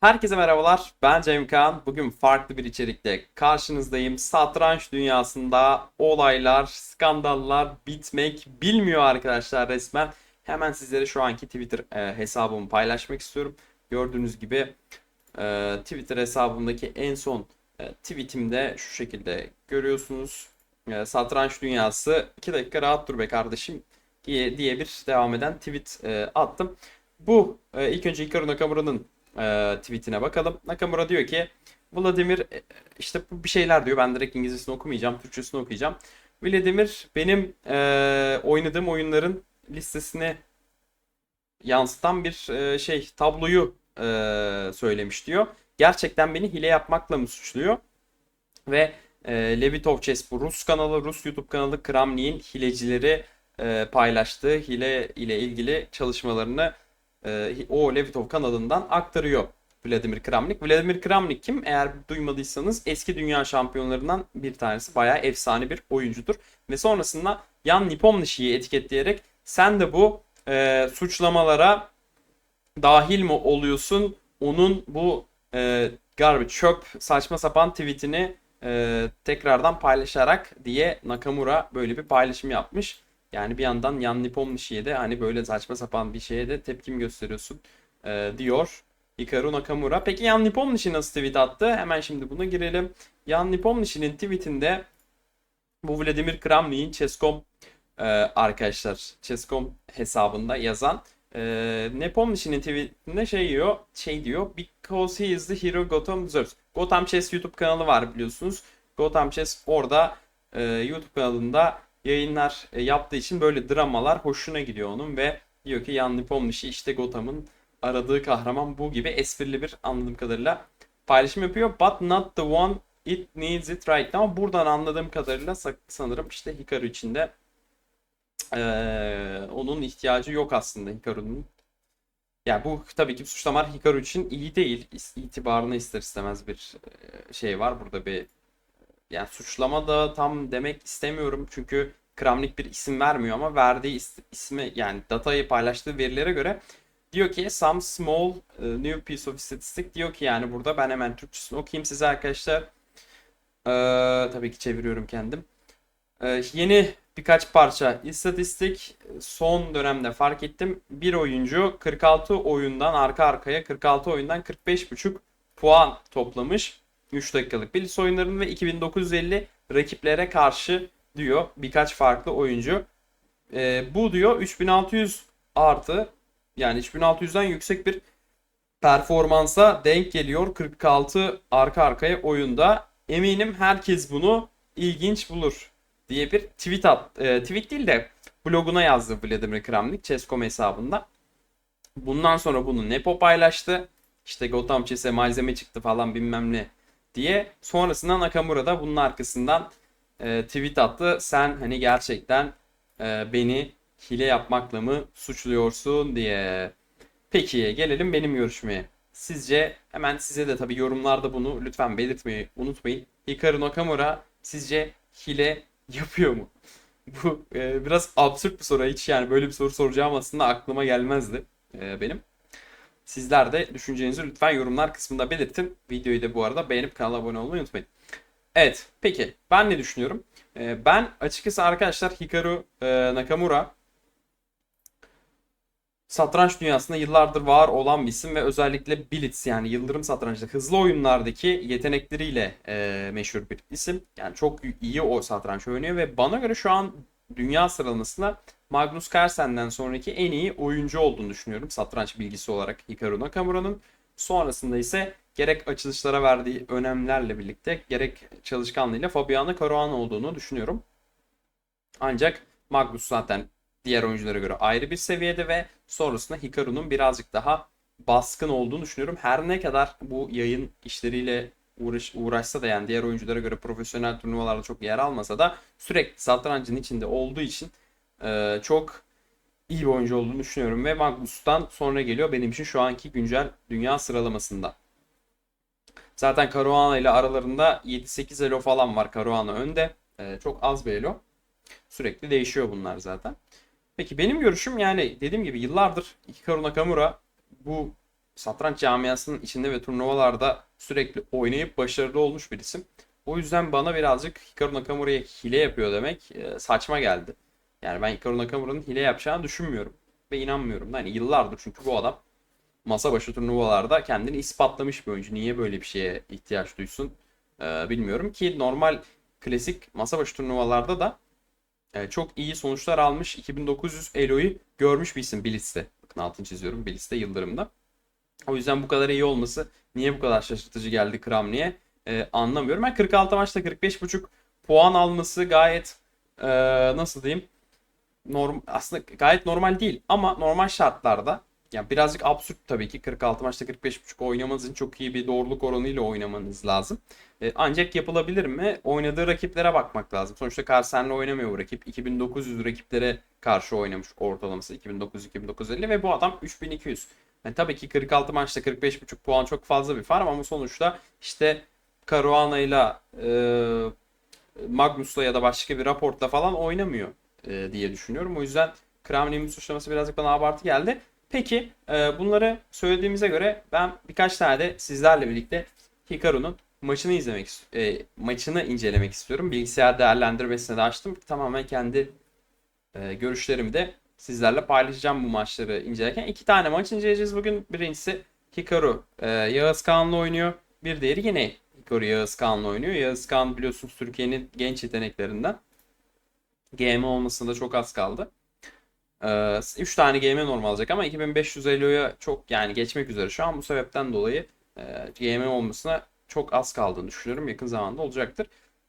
Herkese merhabalar. Ben Cem Kaan. Bugün farklı bir içerikle karşınızdayım. Satranç dünyasında olaylar, skandallar bitmek bilmiyor arkadaşlar resmen. Hemen sizlere şu anki Twitter e, hesabımı paylaşmak istiyorum. Gördüğünüz gibi e, Twitter hesabımdaki en son e, tweetimde şu şekilde görüyorsunuz. E, satranç dünyası 2 dakika rahat dur be kardeşim diye, diye bir devam eden tweet e, attım. Bu e, ilk önce Hikaru Nakamura'nın e, tweetine bakalım. Nakamura diyor ki Vladimir e, işte bir şeyler diyor. Ben direkt İngilizcesini okumayacağım. Türkçesini okuyacağım. Vladimir benim e, oynadığım oyunların listesine yansıtan bir e, şey tabloyu e, söylemiş diyor. Gerçekten beni hile yapmakla mı suçluyor? Ve e, Levitov Chess bu Rus kanalı, Rus YouTube kanalı Kramnik'in hilecileri e, paylaştığı hile ile ilgili çalışmalarını e, o Levitov kanalından aktarıyor Vladimir Kramnik. Vladimir Kramnik kim? Eğer duymadıysanız eski dünya şampiyonlarından bir tanesi. Bayağı efsane bir oyuncudur. Ve sonrasında Yan Nepomniachtchi'yi etiketleyerek sen de bu e, suçlamalara dahil mi oluyorsun? Onun bu e, garbage, çöp, saçma sapan tweetini e, tekrardan paylaşarak diye Nakamura böyle bir paylaşım yapmış. Yani bir yandan Yan Nepomniachtchi'ye de hani böyle saçma sapan bir şeye de tepkim gösteriyorsun e, diyor Hikaru Nakamura. Peki Yan Nepomniachtchi nasıl tweet attı? Hemen şimdi buna girelim. Yan Nepomniachtchi'nin tweetinde bu Vladimir Kramnik'in Chess.com e, arkadaşlar Chess.com hesabında yazan e, Nepomniachtchi'nin tweetinde şey diyor, şey diyor because he is the hero Gotham deserves. Gotham Chess YouTube kanalı var biliyorsunuz. Gotham Chess orada e, YouTube kanalında yayınlar e, yaptığı için böyle dramalar hoşuna gidiyor onun ve diyor ki Yan Nepomniachtchi işte Gotham'ın aradığı kahraman bu gibi esprili bir anladığım kadarıyla paylaşım yapıyor. But not the one it needs it right now. Buradan anladığım kadarıyla sanırım işte Hikaru için de ee, onun ihtiyacı yok aslında Hikaru'nun. Yani bu tabii ki suçlamalar Hikaru için iyi değil. İtibarına ister istemez bir şey var. Burada bir yani suçlama da tam demek istemiyorum. Çünkü Kramnik bir isim vermiyor ama verdiği is- ismi yani datayı paylaştığı verilere göre diyor ki some small uh, new piece of statistic diyor ki yani burada ben hemen Türkçesini okuyayım size arkadaşlar. Ee, tabii ki çeviriyorum kendim. Ee, yeni birkaç parça istatistik son dönemde fark ettim. Bir oyuncu 46 oyundan arka arkaya 46 oyundan 45.5 puan toplamış. 3 dakikalık Blitz oyunlarının ve 2950 rakiplere karşı diyor birkaç farklı oyuncu. Ee, bu diyor 3600 artı yani 3600'den yüksek bir performansa denk geliyor 46 arka arkaya oyunda. Eminim herkes bunu ilginç bulur diye bir tweet at, e, tweet değil de bloguna yazdı Vladimir Kramnik Chess.com hesabında. Bundan sonra bunu Nepo paylaştı. İşte Gotham Chess'e malzeme çıktı falan bilmem ne diye. Sonrasında Nakamura da bunun arkasından e, tweet attı. Sen hani gerçekten e, beni hile yapmakla mı suçluyorsun diye. Peki gelelim benim görüşmeye. Sizce hemen size de tabii yorumlarda bunu lütfen belirtmeyi unutmayın. Hikaru Nakamura sizce hile yapıyor mu? Bu e, biraz absürt bir soru. Hiç yani böyle bir soru soracağım aslında aklıma gelmezdi e, benim. Sizler de düşüncenizi lütfen yorumlar kısmında belirtin. Videoyu da bu arada beğenip kanala abone olmayı unutmayın. Evet peki ben ne düşünüyorum? E, ben açıkçası arkadaşlar Hikaru e, Nakamura satranç dünyasında yıllardır var olan bir isim ve özellikle Blitz yani Yıldırım satrançta hızlı oyunlardaki yetenekleriyle e, meşhur bir isim. Yani çok iyi o satranç oynuyor ve bana göre şu an dünya sıralamasında Magnus Carlsen'den sonraki en iyi oyuncu olduğunu düşünüyorum satranç bilgisi olarak Hikaru Nakamura'nın. Sonrasında ise gerek açılışlara verdiği önemlerle birlikte gerek çalışkanlığıyla Fabiano Caruana olduğunu düşünüyorum. Ancak Magnus zaten diğer oyunculara göre ayrı bir seviyede ve sonrasında Hikaru'nun birazcık daha baskın olduğunu düşünüyorum. Her ne kadar bu yayın işleriyle uğraş, uğraşsa da yani diğer oyunculara göre profesyonel turnuvalarda çok yer almasa da sürekli satrancın içinde olduğu için e, çok iyi bir oyuncu olduğunu düşünüyorum ve Magnus'tan sonra geliyor benim için şu anki güncel dünya sıralamasında. Zaten Caruana ile aralarında 7-8 elo falan var. Caruana önde. E, çok az bir elo. Sürekli değişiyor bunlar zaten. Peki benim görüşüm yani dediğim gibi yıllardır Hikaru Nakamura bu satranç camiasının içinde ve turnuvalarda sürekli oynayıp başarılı olmuş bir isim. O yüzden bana birazcık Hikaru Nakamura'ya hile yapıyor demek e, saçma geldi. Yani ben Hikaru Nakamura'nın hile yapacağını düşünmüyorum. Ve inanmıyorum. Hani yıllardır çünkü bu adam masa başı turnuvalarda kendini ispatlamış bir oyuncu. Niye böyle bir şeye ihtiyaç duysun e, bilmiyorum ki normal klasik masa başı turnuvalarda da e, çok iyi sonuçlar almış. 2900 Elo'yu görmüş bir isim Blitz'te. Bakın altını çiziyorum. Blitz'te Yıldırım'da. O yüzden bu kadar iyi olması niye bu kadar şaşırtıcı geldi Kramni'ye e, anlamıyorum. Ben 46 maçta 45.5 puan alması gayet e, nasıl diyeyim norm aslında gayet normal değil ama normal şartlarda yani birazcık absürt tabii ki 46 maçta 45.5 oynamanız çok iyi bir doğruluk oranıyla oynamanız lazım. E, ancak yapılabilir mi? Oynadığı rakiplere bakmak lazım. Sonuçta Carsen'le oynamıyor bu rakip. 2900 rakiplere karşı oynamış ortalaması 2900-2950 ve bu adam 3200. Yani tabii ki 46 maçta 45.5 puan çok fazla bir farm ama sonuçta işte Caruana'yla e, Magnus'la ya da başka bir raportla falan oynamıyor e, diye düşünüyorum. O yüzden Kramni'nin suçlaması birazcık bana abartı geldi. Peki e, bunları söylediğimize göre ben birkaç tane de sizlerle birlikte Hikaru'nun maçını izlemek e, maçını incelemek istiyorum. Bilgisayar değerlendirmesine de açtım. Tamamen kendi e, görüşlerimi de sizlerle paylaşacağım bu maçları incelerken. iki tane maç inceleyeceğiz bugün. Birincisi Hikaru e, Yağız Kağan'la oynuyor. Bir diğeri yine Hikaru Yağız Kağan'la oynuyor. Yağız Kağan biliyorsunuz Türkiye'nin genç yeteneklerinden. GM olmasında çok az kaldı. 3 tane GM normal alacak ama 2500 Elo'ya çok yani geçmek üzere şu an bu sebepten dolayı e, GM olmasına çok az kaldığını düşünüyorum. Yakın zamanda olacaktır.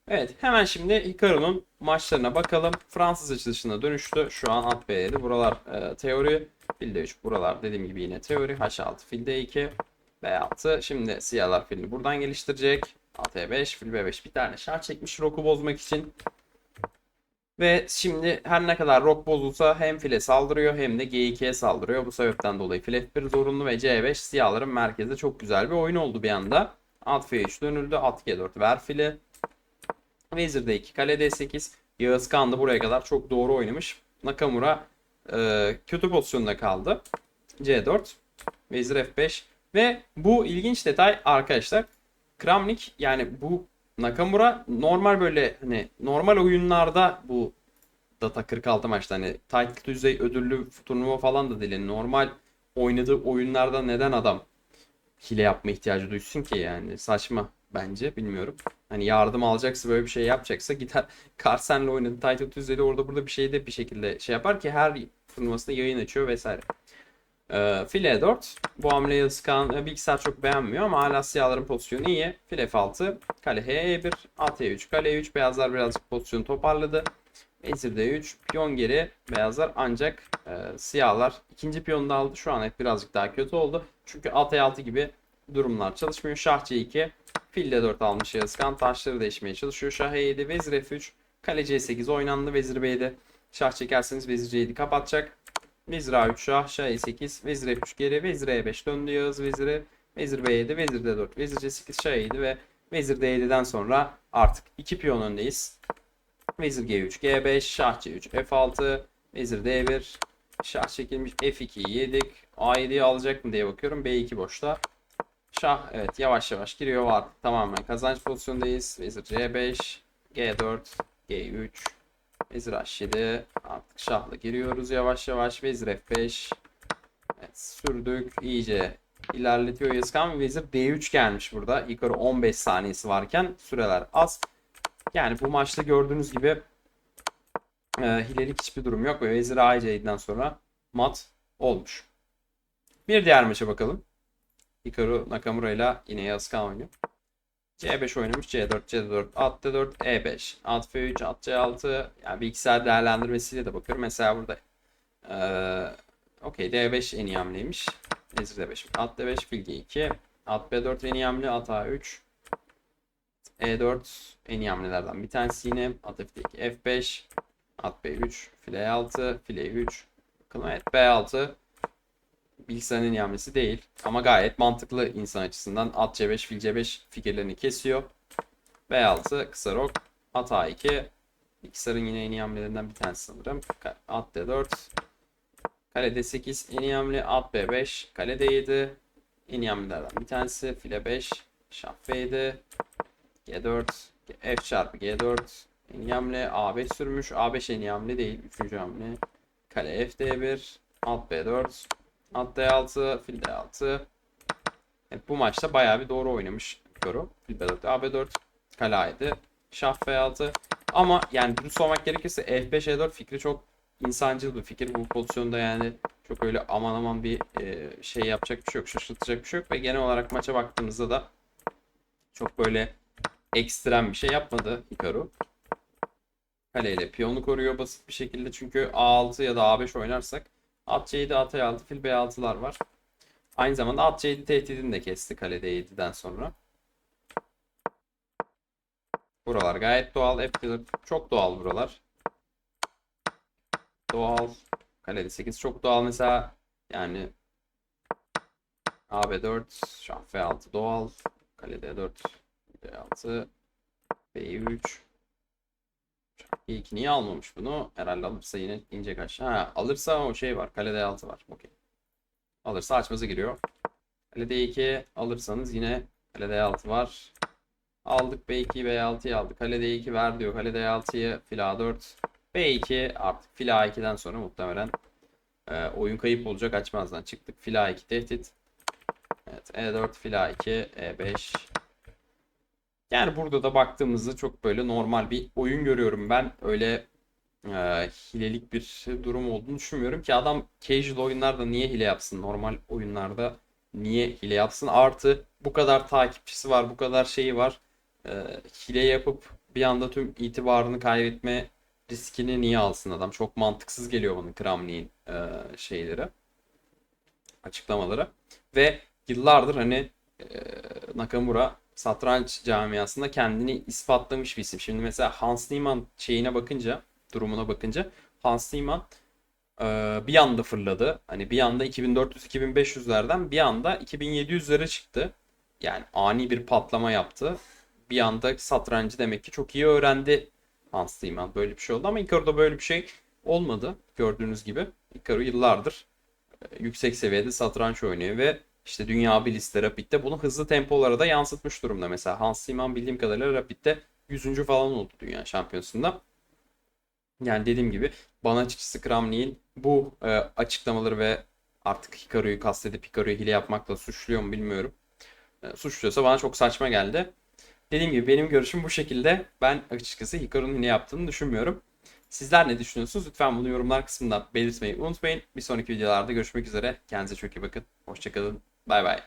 Evet hemen şimdi Hikaru'nun maçlarına bakalım. Fransız açılışına dönüştü. Şu an at B7. Buralar e, teori. Filde 3. Buralar dediğim gibi yine teori. H6 filde 2. B6. Şimdi siyahlar filini buradan geliştirecek. At E5. Fil B5. Bir tane şah çekmiş Rock'u bozmak için. Ve şimdi her ne kadar Rock bozulsa hem file saldırıyor hem de G2'ye saldırıyor. Bu sebepten dolayı file F1 zorunlu ve C5 siyahların merkezde çok güzel bir oyun oldu bir anda. At F3 dönüldü. At G4 ver fili. Vezir D2 kale D8. Yağız Kağan da buraya kadar çok doğru oynamış. Nakamura e, kötü pozisyonda kaldı. C4. Vezir F5. Ve bu ilginç detay arkadaşlar. Kramnik yani bu Nakamura normal böyle hani normal oyunlarda bu Data 46 maçta hani title düzey ödüllü turnuva falan da değil. Yani normal oynadığı oyunlarda neden adam hile yapma ihtiyacı duysun ki yani saçma bence bilmiyorum. Hani yardım alacaksa böyle bir şey yapacaksa gider Carsen'le oynadı title düzeyde orada burada bir şeyde bir şekilde şey yapar ki her turnuvasında yayın açıyor vesaire. Ee, file 4. Bu hamleyi Skan e, bilgisayar çok beğenmiyor ama hala siyahların pozisyonu iyi. File F6. Kale H1. At E3. Kale E3. Beyazlar birazcık pozisyonu toparladı. Vezir D3. Piyon geri. Beyazlar ancak e, siyahlar ikinci piyonu da aldı. Şu an hep birazcık daha kötü oldu. Çünkü at E6 gibi durumlar çalışmıyor. Şah C2. Fil D4 almış Yazkan. Taşları değişmeye çalışıyor. Şah E7. Vezir F3. Kale C8 oynandı. Vezir B'de şah çekerseniz Vezir C7 kapatacak. Vezir A3 şah, şah E8, vezir F3 geri, vezir E5 döndü Yağız veziri, vezir B7, vezir D4, vezir C8, şah E7 ve vezir D7'den sonra artık 2 piyon öndeyiz. Vezir G3, G5, şah C3, F6, vezir D1, şah çekilmiş F2'yi yedik. A7'yi alacak mı diye bakıyorum. B2 boşta. Şah evet yavaş yavaş giriyor var. Tamamen kazanç pozisyondayız. Vezir C5, G4, G3, Vezir H7. Artık şahla giriyoruz yavaş yavaş. Vezir F5. Evet sürdük. iyice ilerletiyor Yazkan. Vezir D3 gelmiş burada. Yukarı 15 saniyesi varken süreler az. Yani bu maçta gördüğünüz gibi e, hilelik hiçbir durum yok. Ve Vezir A7'den sonra mat olmuş. Bir diğer maça bakalım. Hikaru Nakamura ile yine Yazkan oynuyor. C5 oynamış. C4, C4, at D4, E5, at F3, at C6. Yani bilgisayar değerlendirmesiyle de bakıyorum. Mesela burada ee, okey D5 en iyi hamleymiş. Vezir D5, at D5, fil G2, at B4 en iyi hamle, at A3. E4 en iyi hamlelerden bir tanesi yine. At F2, F5, at B3, fil E6, fil E3. Bakalım evet B6 bilgisayarın hamlesi değil. Ama gayet mantıklı insan açısından. At C5, fil C5 fikirlerini kesiyor. B6, kısa rok. At A2. Bilgisayarın yine en iyi hamlelerinden bir tanesi sanırım. At D4. Kale D8 en iyi hamle. At B5. Kale D7. en iyi hamlelerden bir tanesi. File 5. Şah F7. G4. F çarpı G4. En iyi hamle A5 sürmüş. A5 en iyi hamle değil. Üçüncü hamle. Kale F D1. Alt B4. Alt D6. Fil D6. Evet, bu maçta bayağı bir doğru oynamış Hikaru. Fil B4. AB4. Kale A7. Şah F6. Ama yani dürüst olmak gerekirse F5 E4 fikri çok insancıl bir fikir. Bu pozisyonda yani çok öyle aman aman bir e, şey yapacak bir şey yok. Şaşırtacak bir şey yok. Ve genel olarak maça baktığımızda da çok böyle ekstrem bir şey yapmadı Hikaru. Kaleyle piyonu koruyor basit bir şekilde. Çünkü A6 ya da A5 oynarsak at C7, at E6, fil B6'lar var. Aynı zamanda at C7 tehdidini de kesti kalede 7'den sonra. Buralar gayet doğal. F4 çok doğal buralar. Doğal. Kalede 8 çok doğal mesela. Yani AB4, şah F6 doğal. Kalede 4, B6, B3. E2 niye almamış bunu? Herhalde alırsa yine inecek aşağı. Ha, alırsa o şey var. Kalede 6 var. Okey. Alırsa açması giriyor. Kalede 2 alırsanız yine kalede 6 var. Aldık B2'yi B6'yı aldık. Kale D2 ver diyor. Kale D6'yı fil A4. B2 artık fil A2'den sonra muhtemelen e, oyun kayıp olacak. Açmazdan çıktık. Fil A2 tehdit. Evet E4 fil A2 E5. Yani burada da baktığımızda çok böyle normal bir oyun görüyorum ben. Öyle e, hilelik bir durum olduğunu düşünmüyorum ki adam casual oyunlarda niye hile yapsın? Normal oyunlarda niye hile yapsın? Artı bu kadar takipçisi var, bu kadar şeyi var. E, hile yapıp bir anda tüm itibarını kaybetme riskini niye alsın adam? Çok mantıksız geliyor bana Kramnik'in e, şeyleri, açıklamaları. Ve yıllardır hani e, Nakamura satranç camiasında kendini ispatlamış bir isim. Şimdi mesela Hans Niemann şeyine bakınca, durumuna bakınca Hans Niemann e, bir anda fırladı. Hani bir anda 2400-2500'lerden bir anda 2700'lere çıktı. Yani ani bir patlama yaptı. Bir anda satrancı demek ki çok iyi öğrendi Hans Niemann. Böyle bir şey oldu ama Hikaru'da böyle bir şey olmadı. Gördüğünüz gibi Hikaru yıllardır e, yüksek seviyede satranç oynuyor ve işte dünya biliste Rapid'de bunu hızlı tempolara da yansıtmış durumda. Mesela Hans Niemann bildiğim kadarıyla Rapid'de 100. falan oldu dünya şampiyonasında. Yani dediğim gibi bana açıkçası Kramnik'in bu e, açıklamaları ve artık Hikaru'yu kastedip Hikaru'yu hile yapmakla suçluyor mu bilmiyorum. E, suçluyorsa bana çok saçma geldi. Dediğim gibi benim görüşüm bu şekilde. Ben açıkçası Hikaru'nun ne yaptığını düşünmüyorum. Sizler ne düşünüyorsunuz? Lütfen bunu yorumlar kısmında belirtmeyi unutmayın. Bir sonraki videolarda görüşmek üzere. Kendinize çok iyi bakın. Hoşçakalın. Bye bye.